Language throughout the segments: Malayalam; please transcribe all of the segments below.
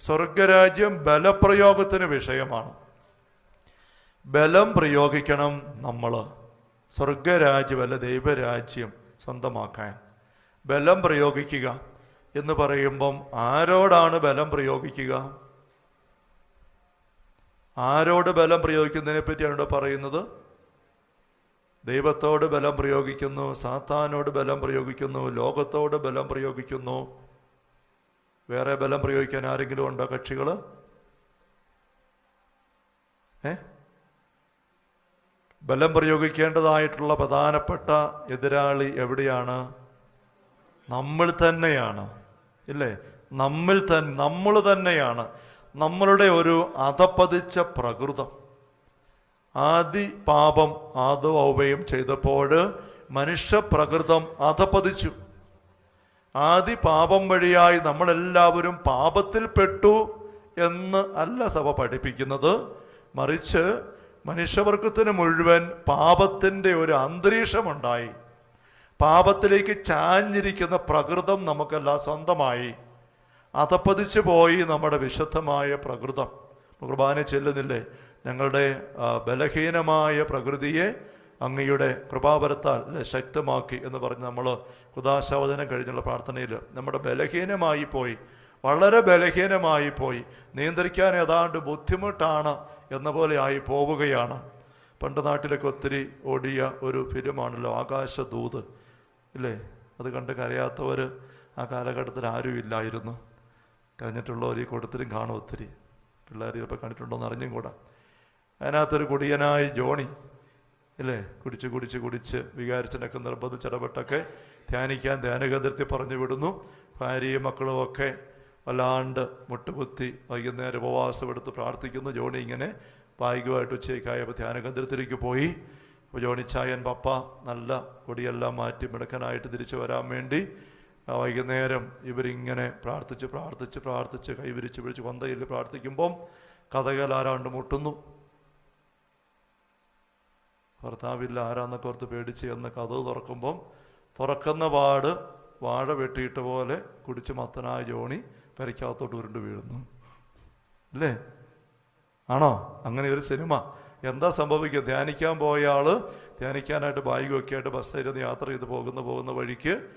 സ്വർഗരാജ്യം ബലപ്രയോഗത്തിന് വിഷയമാണ്. ബലം പ്രയോഗിക്കണം നമ്മൾ സ്വർഗരാജ്യം അല്ല ദൈവരാജ്യം സ്വന്തമാക്കാൻ. ബലം പ്രയോഗിക്കുക എന്ന് പറയുമ്പം ആരോടാണ് ബലം പ്രയോഗിക്കുക? ആരോട് ബലം പ്രയോഗിക്കുന്നതിനെ പറ്റിയാണ് ഇവിടെ പറയുന്നത്. ദൈവത്തോട് ബലം പ്രയോഗിക്കുന്നു സാത്താനോട് ബലം പ്രയോഗിക്കുന്നു ലോകത്തോട് ബലം പ്രയോഗിക്കുന്നു വേറെ ബലം പ്രയോഗിക്കാൻ ആരെങ്കിലും ഉണ്ടോ കക്ഷികൾ ഏ? ബലം പ്രയോഗിക്കേണ്ടതായിട്ടുള്ള പ്രധാനപ്പെട്ട എതിരാളി എവിടെയാണ്? നമ്മൾ തന്നെയാണ്. ഇല്ലേ? നമ്മിൽ തൻ നമ്മൾ തന്നെയാണ്. നമ്മളുടെ ഒരു അധപ്പതിച്ച പ്രകൃതം. ആദി പാപം ആദോ ഔവയും ചെയ്തപ്പോൾ മനുഷ്യ പ്രകൃതം അധപ്പതിച്ചു ആദി പാപം വഴിയായി നമ്മളെല്ലാവരും പാപത്തിൽപ്പെട്ടു എന്ന് അല്ല സഭ പഠിപ്പിക്കുന്നത്. മറിച്ച് മനുഷ്യവർഗത്തിന് മുഴുവൻ പാപത്തിന്റെ ഒരു അന്തരീക്ഷമുണ്ടായി. പാപത്തിലേക്ക് ചാഞ്ഞിരിക്കുന്ന പ്രകൃതം നമുക്കെല്ലാം സ്വന്തമായി. അതപ്പതിച്ചു പോയി നമ്മുടെ വിശുദ്ധമായ പ്രകൃതം. കുർബാന ചെല്ലുന്നില്ലേ? ഞങ്ങളുടെ ബലഹീനമായ പ്രകൃതിയെ അങ്ങയുടെ കൃപാപരത്താൽ ശക്തമാക്കി എന്ന് പറഞ്ഞ് നമ്മൾ കുദാശാവചനം കഴിഞ്ഞുള്ള പ്രാർത്ഥനയിൽ നമ്മുടെ ബലഹീനമായി പോയി വളരെ ബലഹീനമായി പോയി നിയന്ത്രിക്കാൻ ഏതാണ്ട് ബുദ്ധിമുട്ടാണ് എന്ന പോലെ ആയി പോവുകയാണ്. പണ്ട് നാട്ടിലൊക്കെ ഒത്തിരി ഓടിയ ഒരു ഫിലിമാണല്ലോ ആകാശദൂത് ഇല്ലേ? അത് കണ്ട് കരയാത്തവർ ആ കാലഘട്ടത്തിൽ ആരും ഇല്ലായിരുന്നു. കരഞ്ഞിട്ടുള്ളവർ ഈ കൂട്ടത്തിലും കാണും ഒത്തിരി. പിള്ളേർ ചിലപ്പോൾ കണ്ടിട്ടുണ്ടോ എന്ന് അറിഞ്ഞും കൂടാ. അതിനകത്തൊരു കുടിയനായി ജോണി ഇല്ലേ കുടിച്ച് കുടിച്ച് കുടിച്ച് വികാരിച്ചനൊക്കെ നിർബന്ധിച്ചിടപെട്ടൊക്കെ ധ്യാനിക്കാൻ ധ്യാനകേന്ദ്രത്തിൽ പറഞ്ഞു വിടുന്നു. ഭാര്യയും മക്കളും ഒക്കെ വല്ലാണ്ട് മുട്ടുകുത്തി വൈകുന്നേരം ഉപവാസം എടുത്ത് പ്രാർത്ഥിക്കുന്നു. ജോണി ഇങ്ങനെ ഭാഗികമായിട്ട് ഉച്ചയ്ക്കായപ്പോൾ ധ്യാനകേന്ദ്രത്തിലേക്ക് പോയി. അപ്പോൾ ജോണിച്ചായൻ പപ്പ നല്ല കൊടിയെല്ലാം മാറ്റി മിടുക്കനായിട്ട് തിരിച്ചു വരാൻ വേണ്ടി വൈകുന്നേരം ഇവരിങ്ങനെ പ്രാർത്ഥിച്ച് പ്രാർത്ഥിച്ച് പ്രാർത്ഥിച്ച് കൈവിരിച്ച് പിടിച്ച് കൊന്തയിൽ പ്രാർത്ഥിക്കുമ്പം കഥകൾ ആരാണ്ട് മുട്ടുന്നു. ഭർത്താവില്ല ആരാന്നൊക്കെ ഓർത്ത് പേടിച്ച് എന്ന് കഥ തുറക്കുമ്പം തുറക്കുന്ന വാട് വാഴ വെട്ടിയിട്ട പോലെ കുടിച്ച് മത്തനായ ജോണി പെരയ്ക്കകത്തോട്ട് ഉരുണ്ട് വീഴുന്നു. അല്ലേ ആണോ? അങ്ങനെ ഒരു സിനിമ. എന്താ സംഭവിക്കുക? ധ്യാനിക്കാൻ പോയ ആൾ ധ്യാനിക്കാനായിട്ട് ബാഗൊക്കെ ആയിട്ട് ബസ്സിരുന്ന് യാത്ര ചെയ്ത് പോകുന്ന പോകുന്ന വഴിക്ക്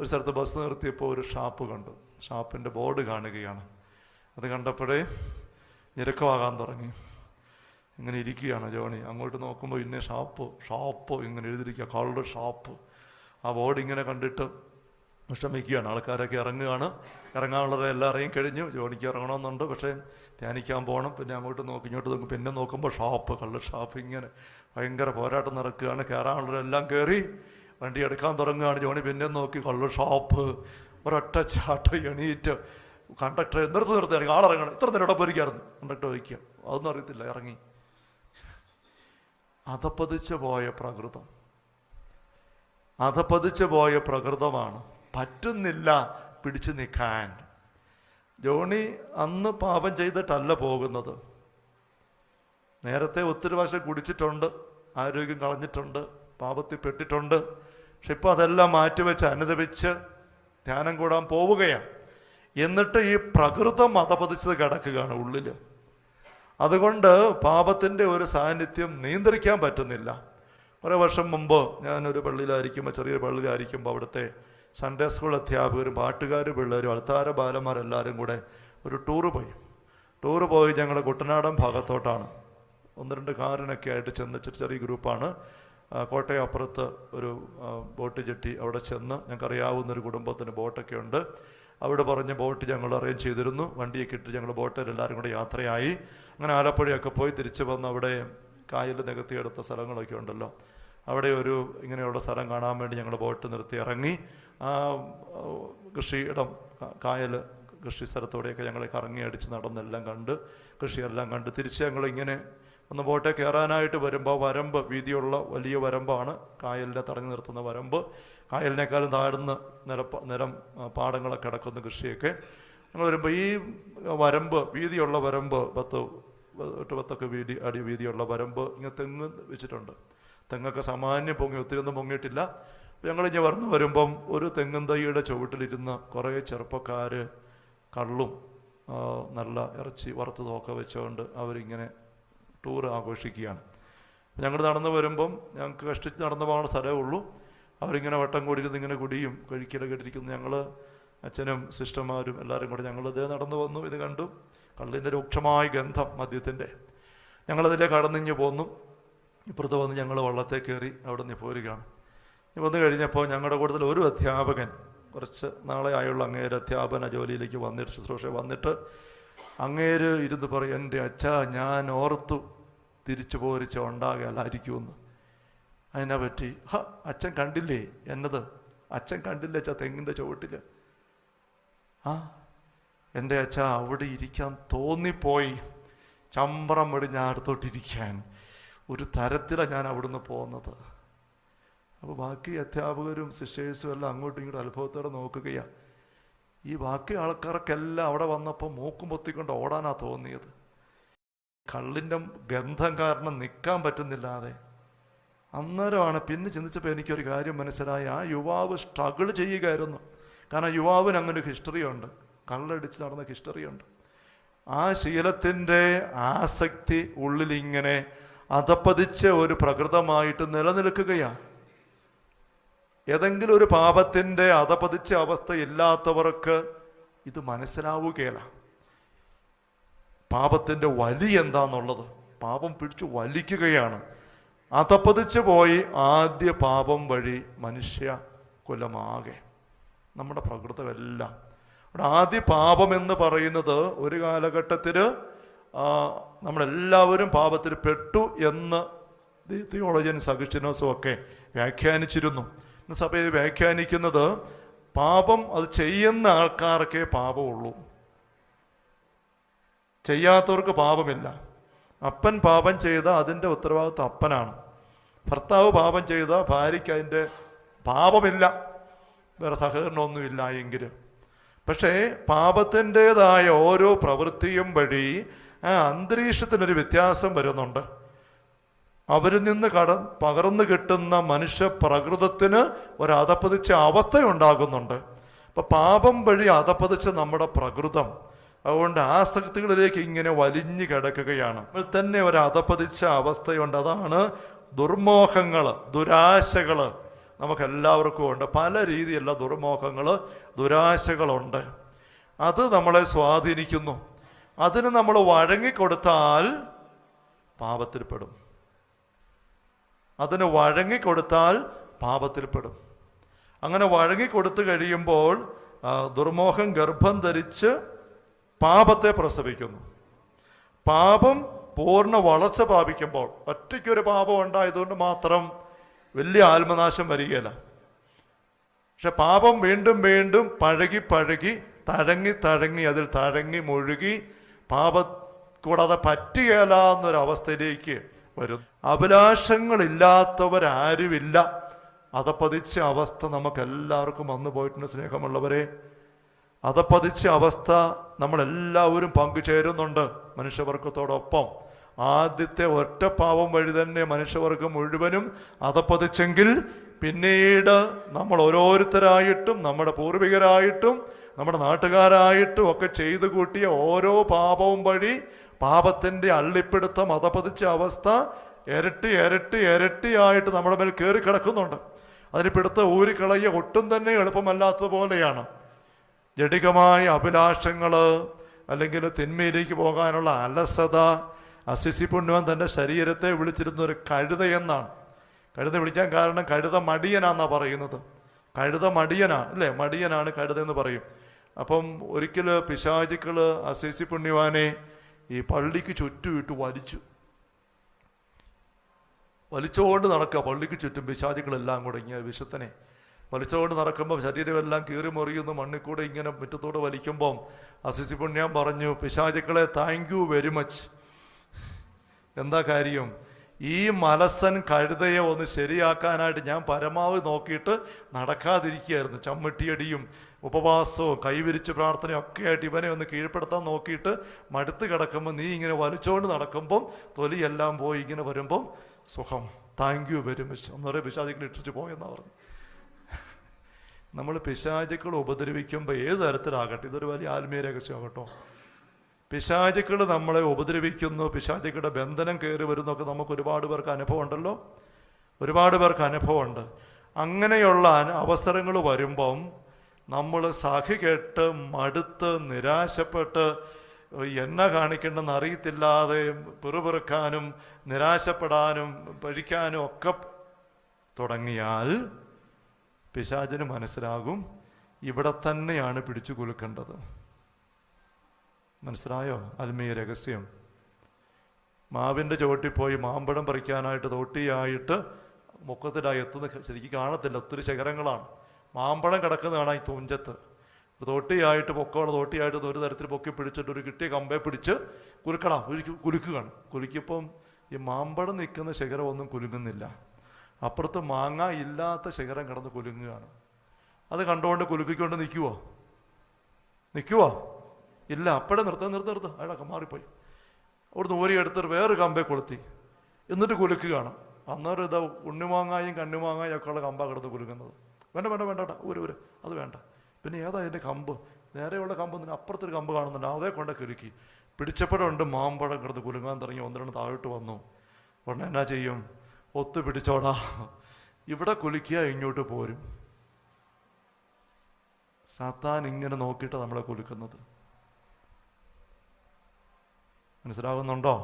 ഒരു സ്ഥലത്ത് ബസ് നിർത്തിയപ്പോൾ ഒരു ഷാപ്പ് കണ്ടു. ഷാപ്പിന്റെ ബോർഡ് കാണുകയാണ്. അത് കണ്ടപ്പോഴേ ഞെരുക്കമാകാൻ തുടങ്ങി. ഇങ്ങനെ ഇരിക്കുകയാണ് ജോണി. അങ്ങോട്ട് നോക്കുമ്പോൾ ഇന്നെ ഷാപ്പ് ഷാപ്പ് ഇങ്ങനെ എഴുതിയിരിക്കുക. കളർ ഷാപ്പ് ആ ബോർഡ് ഇങ്ങനെ കണ്ടിട്ട് വിഷമിക്കുകയാണ്. ആൾക്കാരൊക്കെ ഇറങ്ങുകയാണ്. ഇറങ്ങാനുള്ളത് എല്ലാവരെയും കഴിഞ്ഞു. ജോണിക്ക് ഇറങ്ങണമെന്നുണ്ട്. പക്ഷേ ധ്യാനിക്കാൻ പോകണം പിന്നെ അങ്ങോട്ട് നോക്കി ഇങ്ങോട്ട് നോക്കും. പിന്നെ നോക്കുമ്പോൾ ഷാപ്പ് കള്ള് ഷാപ്പ് ഇങ്ങനെ ഭയങ്കര പോരാട്ടം നടക്കുകയാണ്. കയറാനുള്ളതെല്ലാം കയറി വണ്ടി എടുക്കാൻ തുടങ്ങുകയാണ്. ജോണി പിന്നെ നോക്കി കള്ള് ഷാപ്പ് ഒരൊറ്റ ചാട്ട എണീറ്റ് കണ്ടക്ടറെ നിർത്തി നിർത്തി ആളിറങ്ങണം ഇത്ര നേരം ഇവിടെ കണ്ടക്ടർ വയ്ക്കുക അതൊന്നും അറിയത്തില്ല. ഇറങ്ങി. അധപ്പതിച്ചു പോയ പ്രകൃതം. അധപ്പതിച്ചു പോയ പ്രകൃതമാണ്. പറ്റുന്നില്ല പിടിച്ചു നിൽക്കാൻ. ജോണി അന്ന് പാപം ചെയ്തിട്ടല്ല പോകുന്നത്. നേരത്തെ ഒത്തിരി വശം കുടിച്ചിട്ടുണ്ട് ആരോഗ്യം കളഞ്ഞിട്ടുണ്ട് പാപത്തിൽ പെട്ടിട്ടുണ്ട്. പക്ഷെ ഇപ്പം അതെല്ലാം മാറ്റിവെച്ച് അനുദപിച്ച് ധ്യാനം കൂടാൻ പോവുകയാണ്. എന്നിട്ട് ഈ പ്രകൃതം അധപതിച്ചത് കിടക്കുകയാണ് ഉള്ളിൽ അതുകൊണ്ട് പാപത്തിന്റെ ഒരു സാന്നിധ്യം നിയന്ത്രിക്കാൻ പറ്റുന്നില്ല. കുറേ വർഷം മുമ്പ് ഞാനൊരു പള്ളിയിലായിരിക്കുമ്പോൾ ചെറിയൊരു പള്ളിയിലായിരിക്കുമ്പോൾ അവിടുത്തെ സൺഡേ സ്കൂൾ അധ്യാപകരും പാട്ടുകാരും പിള്ളേരും അൾത്താര ബാലന്മാരെല്ലാവരും കൂടെ ഒരു ടൂറ് പോയി. ടൂറ് പോയി ഞങ്ങൾ കുട്ടനാടൻ ഭാഗത്തോട്ടാണ്. ഒന്ന് രണ്ട് കാറിനൊക്കെ ആയിട്ട് ചെന്ന് ചെറിയ ഗ്രൂപ്പാണ്. കോട്ടയപ്പുറത്ത് ഒരു ബോട്ട് ജെട്ടി അവിടെ ചെന്ന് ഞങ്ങൾക്കറിയാവുന്ന ഒരു കുടുംബത്തിന് ബോട്ടൊക്കെ ഉണ്ട്. അവിടെ പറഞ്ഞ് ബോട്ട് ഞങ്ങൾ അറേഞ്ച് ചെയ്തിരുന്നു. വണ്ടിയൊക്കെ ഇട്ട് ഞങ്ങൾ ബോട്ടിൽ എല്ലാവരും കൂടെ യാത്രയായി. അങ്ങനെ ആലപ്പുഴയൊക്കെ പോയി തിരിച്ചു വന്ന് അവിടെ കായൽ നികത്തിയെടുത്ത സ്ഥലങ്ങളൊക്കെ ഉണ്ടല്ലോ. അവിടെ ഒരു ഇങ്ങനെയുള്ള സ്ഥലം കാണാൻ വേണ്ടി ഞങ്ങൾ ബോട്ട് നിർത്തി ഇറങ്ങി. ആ കൃഷിയിടം കായൽ കൃഷി സ്ഥലത്തോടെയൊക്കെ ഞങ്ങളെ കറങ്ങി അടിച്ച് നടന്നെല്ലാം കണ്ട് കൃഷിയെല്ലാം കണ്ട് തിരിച്ച് ഞങ്ങളിങ്ങനെ ഒന്ന് ബോട്ടെ കയറാനായിട്ട് വരുമ്പോൾ വരമ്പ് വീതിയുള്ള വലിയ വരമ്പാണ് കായലിനെ തടഞ്ഞു നിർത്തുന്ന വരമ്പ്. കായലിനേക്കാളും താഴ്ന്ന് നിരപ്പ നിരം പാടങ്ങളൊക്കെ കിടക്കുന്ന കൃഷിയൊക്കെ. ഞങ്ങൾ വരുമ്പോൾ ഈ വരമ്പ് വീതിയുള്ള വരമ്പ് പത്ത് എട്ട് പത്തൊക്കെ വീതി അടി വീതിയുള്ള വരമ്പ് ഇങ്ങനെ തെങ്ങ് വെച്ചിട്ടുണ്ട്. തെങ്ങൊക്കെ സാമാന്യം പൊങ്ങി ഒത്തിരി ഒന്നും പൊങ്ങിയിട്ടില്ല. ഞങ്ങൾ ഇനി വന്ന് വരുമ്പം ഒരു തെങ്ങും തൈയുടെ ചുവട്ടിലിരുന്ന് കുറേ ചെറുപ്പക്കാർ കള്ളും നല്ല ഇറച്ചി വറുത്തതൊക്കെ വെച്ചുകൊണ്ട് അവരിങ്ങനെ ടൂർ ആഘോഷിക്കുകയാണ്. ഞങ്ങൾ നടന്നു വരുമ്പം ഞങ്ങൾക്ക് കഷ്ടിച്ച് നടന്നു പോകുന്ന സ്ഥലമേ ഉള്ളൂ. അവരിങ്ങനെ വട്ടം കൂടിയിരുന്ന് ഇങ്ങനെ കുടിയും കഴിക്കലൊക്കെ ഇട്ടിരിക്കുന്നു. ഞങ്ങൾ അച്ഛനും സിസ്റ്റർമാരും എല്ലാവരും കൂടെ ഞങ്ങൾ ഇതേ നടന്നു വന്നു. ഇത് കണ്ടു. കള്ളിന്റെ രൂക്ഷമായ ഗന്ധം മദ്യത്തിന്റെ ഞങ്ങളതിലെ കടന്നിഞ്ഞ് പോന്നു. ഇപ്പുറത്ത് വന്ന് ഞങ്ങൾ വള്ളത്തെ കയറി അവിടെ നിന്ന് പോരുകയാണ്. വന്നു കഴിഞ്ഞപ്പോൾ ഞങ്ങളുടെ കൂട്ടത്തിൽ ഒരു അധ്യാപകൻ കുറച്ച് നാളെ ആയുള്ള അങ്ങേര് അധ്യാപന ജോലിയിലേക്ക് വന്നിട്ട് ശുശ്രൂഷ വന്നിട്ട് അങ്ങേര് ഇരുന്ന് പറയും എന്റെ അച്ഛ ഞാൻ ഓർത്തു തിരിച്ചു പോരിച്ച ഉണ്ടാകലായിരിക്കുമെന്ന്. അതിനെ പറ്റി ഹ അച്ഛൻ കണ്ടില്ലേ? എന്നത്? അച്ഛൻ കണ്ടില്ല അച്ഛാ തെങ്ങിന്റെ ചുവട്ടിൽ ആ എന്റെ അച്ഛ അവിടെ ഇരിക്കാൻ തോന്നിപ്പോയി. ചമ്പറം വെടിഞ്ഞ അടുത്തോട്ടിരിക്കാൻ. ഒരു തരത്തിലാണ് ഞാൻ അവിടുന്ന് പോകുന്നത്. അപ്പോൾ ബാക്കി അധ്യാപകരും സിസ്റ്റേഴ്സും എല്ലാം അങ്ങോട്ടും ഇങ്ങോട്ടും അത്ഭുതത്തോടെ നോക്കുകയാണ് ഈ ബാക്കി ആൾക്കാർക്കെല്ലാം അവിടെ വന്നപ്പോൾ മൂക്കും പൊത്തിക്കൊണ്ട് ഓടാനാണ് തോന്നിയത്. കള്ളിന്റെ ഗന്ധം കാരണം നിൽക്കാൻ പറ്റുന്നില്ലാതെ. അന്നേരമാണ് പിന്നെ ചിന്തിച്ചപ്പോൾ എനിക്കൊരു കാര്യം മനസ്സിലായി. ആ യുവാവ് സ്ട്രഗിൾ ചെയ്യുകയായിരുന്നു. കാരണം യുവാവിന് അങ്ങനെ ഒരു ഹിസ്റ്ററി ഉണ്ട്. കള്ളടിച്ച് നടന്ന ഹിസ്റ്ററിയുണ്ട് ആ ശീലത്തിന്റെ ആസക്തി ഉള്ളിലിങ്ങനെ അതപ്പതിച്ച് ഒരു പ്രകൃതമായിട്ട് നിലനിൽക്കുകയാണ് ഏതെങ്കിലും ഒരു പാപത്തിന്റെ അതപതിച്ച അവസ്ഥ ഇല്ലാത്തവർക്ക് ഇത് മനസ്സിലാവുകയില്ല പാപത്തിന്റെ വലി എന്താന്നുള്ളത്? പാപം പിടിച്ചു വലിക്കുകയാണ്. അതപ്പതിച്ച് പോയി ആദ്യ പാപം വഴി മനുഷ്യ കുലമാകെ. നമ്മുടെ പ്രകൃതമെല്ലാം. അവിടെ ആദ്യ പാപം എന്ന് പറയുന്നത് ഒരു കാലഘട്ടത്തിൽ നമ്മളെല്ലാവരും പാപത്തിൽ പെട്ടു എന്ന് തിയോളജൻ സഗിസ്റ്റിനോസും ഒക്കെ വ്യാഖ്യാനിച്ചിരുന്നു. ഇന്ന് സഭയിൽ വ്യാഖ്യാനിക്കുന്നത് പാപം അത് ചെയ്യുന്ന ആൾക്കാർക്കേ പാപമുള്ളൂ. ചെയ്യാത്തവർക്ക് പാപമില്ല. അപ്പൻ പാപം ചെയ്ത അതിന്റെ ഉത്തരവാദിത്വം അപ്പനാണ്. ഭർത്താവ് പാപം ചെയ്ത ഭാര്യയ്ക്ക് അതിന്റെ പാപമില്ല. വേറെ സഹകരണമൊന്നുമില്ല എങ്കിൽ പക്ഷേ പാപത്തിന്റെതായ ഓരോ പ്രവൃത്തിയും വഴി ആ അന്തരീക്ഷത്തിനൊരു വ്യത്യാസം വരുന്നുണ്ട്. അവരിൽ നിന്ന് കട പകർന്നു കിട്ടുന്ന മനുഷ്യ പ്രകൃതത്തിന് ഒരു അതപ്പതിച്ച അവസ്ഥയുണ്ടാകുന്നുണ്ട്. അപ്പം പാപം വഴി അതപ്പതിച്ച നമ്മുടെ പ്രകൃതം അതുകൊണ്ട് ആസക്തികളിലേക്ക് ഇങ്ങനെ വലിഞ്ഞു കിടക്കുകയാണ്. അപ്പോൾ തന്നെ ഒരു അതപ്പതിച്ച അവസ്ഥയുണ്ട്. അതാണ് ദുർമോഹങ്ങൾ ദുരാശകൾ നമുക്കെല്ലാവർക്കും ഉണ്ട്. പല രീതിയിലുള്ള ദുർമോഹങ്ങൾ ദുരാശകളുണ്ട്. അത് നമ്മളെ സ്വാധീനിക്കുന്നു. അതിന് നമ്മൾ വഴങ്ങിക്കൊടുത്താൽ പാപത്തിൽപ്പെടും. അതിന് വഴങ്ങിക്കൊടുത്താൽ പാപത്തിൽപ്പെടും. അങ്ങനെ വഴങ്ങിക്കൊടുത്തു കഴിയുമ്പോൾ ദുർമോഹം ഗർഭം ധരിച്ച് പാപത്തെ പ്രസവിക്കുന്നു. പാപം പൂർണ വളർച്ച പ്രാപിക്കുമ്പോൾ ഒറ്റയ്ക്കൊരു പാപം ഉണ്ടായതുകൊണ്ട് മാത്രം വലിയ ആത്മനാശം വരികയില്ല. പക്ഷെ പാപം വീണ്ടും വീണ്ടും പഴകി പഴകി തഴങ്ങി തഴങ്ങി അതിൽ തഴങ്ങി മുഴുകി പാപ കൂടാതെ പറ്റുകയില്ല എന്നൊരവസ്ഥയിലേക്ക് വരും. അഭിലാഷങ്ങളില്ലാത്തവരാരുമില്ല. അതപ്പതിച്ച അവസ്ഥ നമുക്ക് എല്ലാവർക്കും വന്നു പോയിട്ടുണ്ട് സ്നേഹമുള്ളവരെ. അതപ്പതിച്ച അവസ്ഥ നമ്മളെല്ലാവരും പങ്കുചേരുന്നുണ്ട് മനുഷ്യവർഗത്തോടൊപ്പം. ആദ്യത്തെ ഒറ്റ പാവം വഴി തന്നെ മനുഷ്യവർഗം മുഴുവനും അതപ്പതിച്ചെങ്കിൽ പിന്നീട് നമ്മൾ ഓരോരുത്തരായിട്ടും നമ്മുടെ പൂർവികരായിട്ടും നമ്മുടെ നാട്ടുകാരായിട്ടും ഒക്കെ ചെയ്തു കൂട്ടിയ ഓരോ പാപവും വഴി പാപത്തിന്റെ അള്ളിപ്പിടുത്തം അതപ്പതിച്ച അവസ്ഥ ഇരട്ടി ഇരട്ടി ഇരട്ടിയായിട്ട് നമ്മുടെ മേൽ കയറി കിടക്കുന്നുണ്ട് അതിന് പിടുത്ത ഊരിക്കളയ ഒട്ടും തന്നെ എളുപ്പമല്ലാത്തതുപോലെയാണ്. ജഡികമായ അഭിലാഷങ്ങൾ അല്ലെങ്കിൽ തിന്മയിലേക്ക് പോകാനുള്ള അലസത അസിസി പുണ്യവൻ തന്റെ ശരീരത്തെ വിളിച്ചിരുന്ന ഒരു കഴുതയെന്നാണ് കഴുത വിളിക്കാൻ കാരണം കഴുത മടിയനാന്നാണ് പറയുന്നത്. കഴുത മടിയനാണ് അല്ലേ? മടിയനാണ് കഴുത എന്ന് പറയും. അപ്പം ഒരിക്കൽ പിശാചുക്കൾ അസിസി പുണ്യവാനെ ഈ പള്ളിക്ക് ചുറ്റുമിട്ട് വലിച്ചു. വലിച്ചുകൊണ്ട് നടക്കുക പള്ളിക്ക് ചുറ്റും പിശാചുക്കളെല്ലാം കൂടെ വിശുദ്ധനെ വലിച്ചുകൊണ്ട് നടക്കുമ്പോൾ ശരീരമെല്ലാം കീറി മുറിയുന്നു മണ്ണിൽ കൂടെ ഇങ്ങനെ മുറ്റത്തോട് വലിക്കുമ്പം അസിസി പുണ്യം പറഞ്ഞു പിശാചുക്കളെ താങ്ക് യു വെരി മച്ച് എന്താ കാര്യം? ഈ മലസൻ കഴുതയെ ഒന്ന് ശരിയാക്കാനായിട്ട് ഞാൻ പരമാവധി നോക്കിയിട്ട് നടക്കാതിരിക്കുകയായിരുന്നു. ചമ്മട്ടിയടിയും ഉപവാസവും കൈവിരിച്ച് പ്രാർത്ഥനയും ഒക്കെ ആയിട്ട് ഇവനെ ഒന്ന് കീഴ്പ്പെടുത്താൻ നോക്കിയിട്ട് മടുത്ത് കിടക്കുമ്പോൾ നീ ഇങ്ങനെ വലിച്ചുകൊണ്ട് നടക്കുമ്പം തൊലിയെല്ലാം പോയി ഇങ്ങനെ വരുമ്പം സുഖം. താങ്ക് യു വെരി മച്ച് ഒന്നൊരു പിശാചികൾ ഇട്ടിച്ച് പോയെന്നാണ് പറഞ്ഞു. നമ്മൾ പിശാചുക്കൾ ഉപദ്രവിക്കുമ്പോൾ ഏത് തരത്തിലാകട്ടെ? ഇതൊരു വലിയ ആത്മീയ രഹസ്യമാകട്ടോ പിശാചുക്കൾ നമ്മളെ ഉപദ്രവിക്കുന്നു പിശാചുക്കളുടെ ബന്ധനം കയറി വരുന്നൊക്കെ നമുക്ക് ഒരുപാട് പേർക്ക് അനുഭവം ഉണ്ടല്ലോ? ഒരുപാട് പേർക്ക് അനുഭവമുണ്ട് അങ്ങനെയുള്ള അവസരങ്ങൾ വരുമ്പം നമ്മൾ സഹി കേട്ട് മടുത്ത് നിരാശപ്പെട്ട് എന്നെ കാണിക്കേണ്ടെന്ന് അറിയത്തില്ലാതെ പിറുപിറുക്കാനും നിരാശപ്പെടാനും പഴിക്കാനും ഒക്കെ തുടങ്ങിയാൽ പിശാചിന് മനസ്സിലാകും. ഇവിടെ തന്നെയാണ് പിടിച്ചു കുലുക്കേണ്ടത്. മനസ്സിലായോ? ആത്മീയ രഹസ്യം. മാവിന്റെ ചുവട്ടിൽ പോയി മാമ്പഴം പറിക്കാനായിട്ട് തോട്ടിയായിട്ട് മുക്കത്തിലായി എത്തുന്ന ശരിക്കും കാണത്തില്ല. ഒത്തിരി ശിഖരങ്ങളാണ്. മാമ്പഴം കിടക്കുന്ന കാണാം ഈ തുഞ്ചത്ത്. തോട്ടിയായിട്ട് പൊക്കമുള്ള തോട്ടിയായിട്ട് ഒരു തരത്തിൽ പൊക്കി പിടിച്ചിട്ട് ഒരു കിട്ടിയ കമ്പയെ പിടിച്ച് കുലുക്കണം കുലുക്ക് കുലുക്കുകയാണ്. കുലുക്കിയപ്പം ഈ മാമ്പഴം നിൽക്കുന്ന ശിഖരം ഒന്നും കുലുങ്ങുന്നില്ല. അപ്പുറത്ത് മാങ്ങ ഇല്ലാത്ത ശിഖരം കിടന്ന് കുലുങ്ങുകയാണ്. അത് കണ്ടുകൊണ്ട് കുലുക്കിക്കൊണ്ട് നിൽക്കുവോ? നിൽക്കുവോ? ഇല്ല അപ്പോഴേ നിർത്ത നിർത്ത നിർത്ത. അയാളൊക്കെ മാറിപ്പോയി. അവിടുന്ന് ഊരി എടുത്തിട്ട് വേറെ കമ്പെ കൊളുത്തി. എന്നിട്ട് കുലുക്കുകയാണ്. അന്നേരം ഇതാ ഉണ്ണിമാങ്ങായും കണ്ണിമാങ്ങായും ഒക്കെ ഉള്ള കമ്പ കിടന്ന് കുലുങ്ങുന്നത്. വേണ്ട വേണ്ട വേണ്ട ഒരു ഊര് അത് വേണ്ട. പിന്നെ ഏതാ അതിന്റെ കമ്പ്? നേരെയുള്ള കമ്പ് തന്നെ അപ്പുറത്തൊരു കമ്പ് കാണുന്നുണ്ട്. അതേ കൊണ്ട് കുലുക്കി. പിടിച്ചപ്പോഴുണ്ട് മാമ്പഴം കിടന്ന് കുലുങ്ങാൻ തുടങ്ങി. ഒന്നിരണ്ട് താഴോട്ട് വന്നു. ഉടനെ എന്നാ ചെയ്യും? ഒത്തു പിടിച്ചോടാ ഇവിടെ കുലുക്കിയ ഇങ്ങോട്ട് പോരും. സാത്താൻ ഇങ്ങനെ നോക്കിയിട്ട് നമ്മളെ കുലുക്കുന്നത്. മനസ്സിലാകുന്നുണ്ടോ?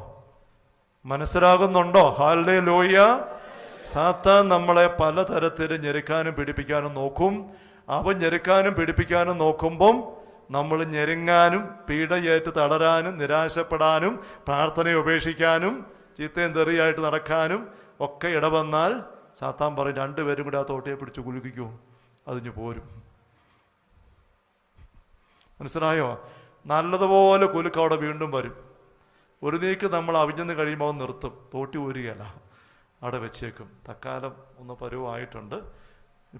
മനസ്സിലാകുന്നുണ്ടോ? ഹാലേ ലോയ സാത്താൻ നമ്മളെ പലതരത്തിൽ ഞെരുക്കാനും പിടിപ്പിക്കാനും നോക്കും. അവൻ ഞെരുക്കാനും പിടിപ്പിക്കാനും നോക്കുമ്പം നമ്മൾ ഞെരുങ്ങാനും പീഡയേറ്റ് തളരാനും നിരാശപ്പെടാനും പ്രാർത്ഥനയെ ഉപേക്ഷിക്കാനും ചീത്തയും തെറിയായിട്ട് നടക്കാനും ഒക്കെ ഇടവന്നാൽ സാത്താൻ പറയും രണ്ടുപേരും കൂടി ആ തോട്ടിയെ പിടിച്ച് കുലുക്കിക്കോ അതിഞ്ഞു പോരും. മനസ്സിലായോ? നല്ലതുപോലെ കുലുക്ക് അവിടെ വീണ്ടും വരും. ഒരു നീക്ക് നമ്മൾ അവിഞ്ഞെന്ന് കഴിയുമ്പോൾ നിർത്തും. തോട്ടി ഊരുകയല്ല അവിടെ വെച്ചേക്കും. തക്കാലം ഒന്ന് പരുവായിട്ടുണ്ട്.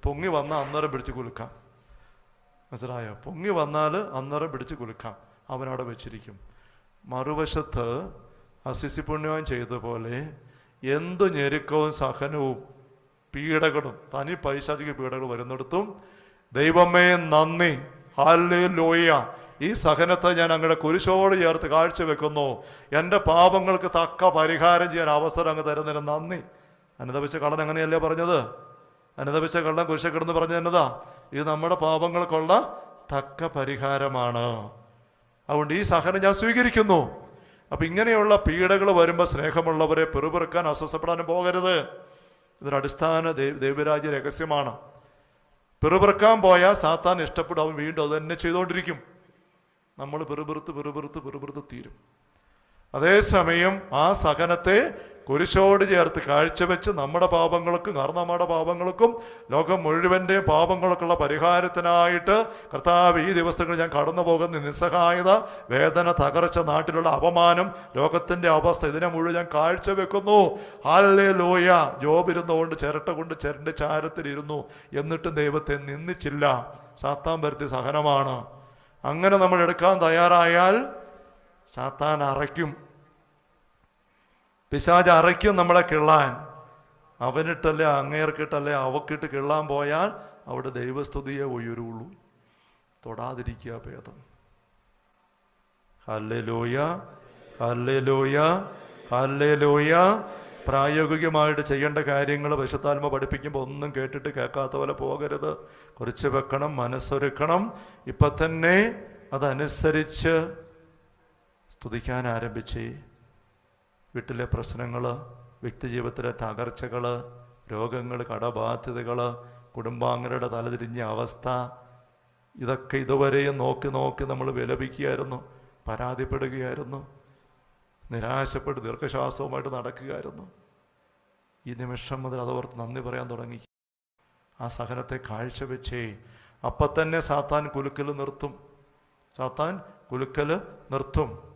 പൊങ്ങി വന്നാൽ അന്നേരം പിടിച്ച് കുലുക്കാം. മനസ്സിലായോ? പൊങ്ങി വന്നാൽ അന്നേരം പിടിച്ച് കുലുക്കാം. അവനവിടെ വെച്ചിരിക്കും. മറുവശത്ത് അസിസി പുണ്യവാൻ ചെയ്ത പോലെ എന്തു ഞെരുക്കവും സഹനവും പീഡകളും തനി പൈശാചിക പീഡകൾ വരുന്നിടത്തും ദൈവമേ നന്ദി. ഹാലേ ലോയ ഈ സഹനത്തെ ഞാൻ അങ്ങയുടെ കുരിശോട് ചേർത്ത് കാഴ്ചവെക്കുന്നു. എന്റെ പാപങ്ങൾക്ക് തക്ക പരിഹാരം ചെയ്യാൻ അവസരം അങ്ങ് തരുന്നതിന് നന്ദി. അനുദപിച്ച കള്ളൻ അങ്ങനെയല്ലേ പറഞ്ഞത്? അനുദപിച്ച കള്ളൻ കുരിശ കിടന്ന് പറഞ്ഞത് എന്നതാ? ഇത് നമ്മുടെ പാപങ്ങൾക്കുള്ള തക്ക പരിഹാരമാണ്. അതുകൊണ്ട് ഈ സഹനം ഞാൻ സ്വീകരിക്കുന്നു. അപ്പൊ ഇങ്ങനെയുള്ള പീഡകൾ വരുമ്പോൾ സ്നേഹമുള്ളവരെ പെറുപെറുക്കാൻ അസ്വസ്ഥപ്പെടാനും പോകരുത്. ഇതൊരു അടിസ്ഥാന ദൈവ ദൈവരാജ്യ രഹസ്യമാണ്. പെറുപെറുക്കാൻ പോയാൽ സാത്താൻ ഇഷ്ടപ്പെടും അവൻ വീണ്ടും അത് തന്നെ ചെയ്തുകൊണ്ടിരിക്കും നമ്മൾ പെറുപെറുത്ത് പെറുപെറുത്ത് പെറുപെറുത്ത് തീരും. അതേസമയം ആ സഹനത്തെ കുരിശോട് ചേർത്ത് കാഴ്ചവെച്ച് നമ്മുടെ പാപങ്ങൾക്കും കാരണമ്മയുടെ പാപങ്ങൾക്കും ലോകം മുഴുവന്റെയും പാപങ്ങൾക്കുള്ള പരിഹാരത്തിനായിട്ട് കർത്താവ് ഈ ദിവസങ്ങളിൽ ഞാൻ കടന്നു പോകുന്ന നിസ്സഹായത വേദന തകർച്ച നാട്ടിലുള്ള അപമാനം ലോകത്തിന്റെ അവസ്ഥ ഇതിനെ മുഴുവൻ ഞാൻ കാഴ്ചവെക്കുന്നു. ഹാലേ ലോയ ജോബ് ചിരട്ട കൊണ്ട് ചിരണ്ട ചാരത്തിലിരുന്നു. എന്നിട്ടും ദൈവത്തെ നിന്നിച്ചില്ല സാത്താൻ പരുത്തി സഹനമാണ്. അങ്ങനെ നമ്മൾ എടുക്കാൻ തയ്യാറായാൽ സാത്താൻ അറയ്ക്കും. പിശാജ് അറയ്ക്കും നമ്മളെ കിള്ളാൻ. അവനിട്ടല്ലേ അങ്ങേർക്കിട്ടല്ലേ അവക്കിട്ട് കിള്ളാൻ പോയാൽ അവിടെ ദൈവസ്തുതിയെ ഉയരുള്ളൂ. തൊടാതിരിക്കുക ഭേദം. ഹല്ലേലൂയ ഹല്ലേലൂയ ഹല്ലേലൂയ. പ്രായോഗികമായിട്ട് ചെയ്യേണ്ട കാര്യങ്ങൾ വിശുദ്ധാത്മ പഠിപ്പിക്കുമ്പോൾ ഒന്നും കേട്ടിട്ട് കേൾക്കാത്ത പോലെ പോകരുത്. കുറിച്ച് വെക്കണം മനസ്സൊരുക്കണം. ഇപ്പം തന്നെ അതനുസരിച്ച് സ്തുതിക്കാൻ ആരംഭിച്ച് വീട്ടിലെ പ്രശ്നങ്ങൾ വ്യക്തിജീവിതത്തിലെ തകർച്ചകൾ രോഗങ്ങൾ കടബാധ്യതകൾ കുടുംബാംഗങ്ങളുടെ തലതിരിഞ്ഞ അവസ്ഥ ഇതൊക്കെ ഇതുവരെയും നോക്കി നോക്കി നമ്മൾ വിലപിക്കുകയായിരുന്നു പരാതിപ്പെടുകയായിരുന്നു നിരാശപ്പെട്ട് ദീർഘശ്വാസവുമായിട്ട് നടക്കുകയായിരുന്നു. ഈ നിമിഷം മുതൽ അതോർത്ത് നന്ദി പറയാൻ തുടങ്ങി. ആ സഹനത്തെ കാഴ്ചവെച്ചേ അപ്പം തന്നെ സാത്താൻ കുലുക്കൽ നിർത്തും. സാത്താൻ കുലുക്കൽ നിർത്തും.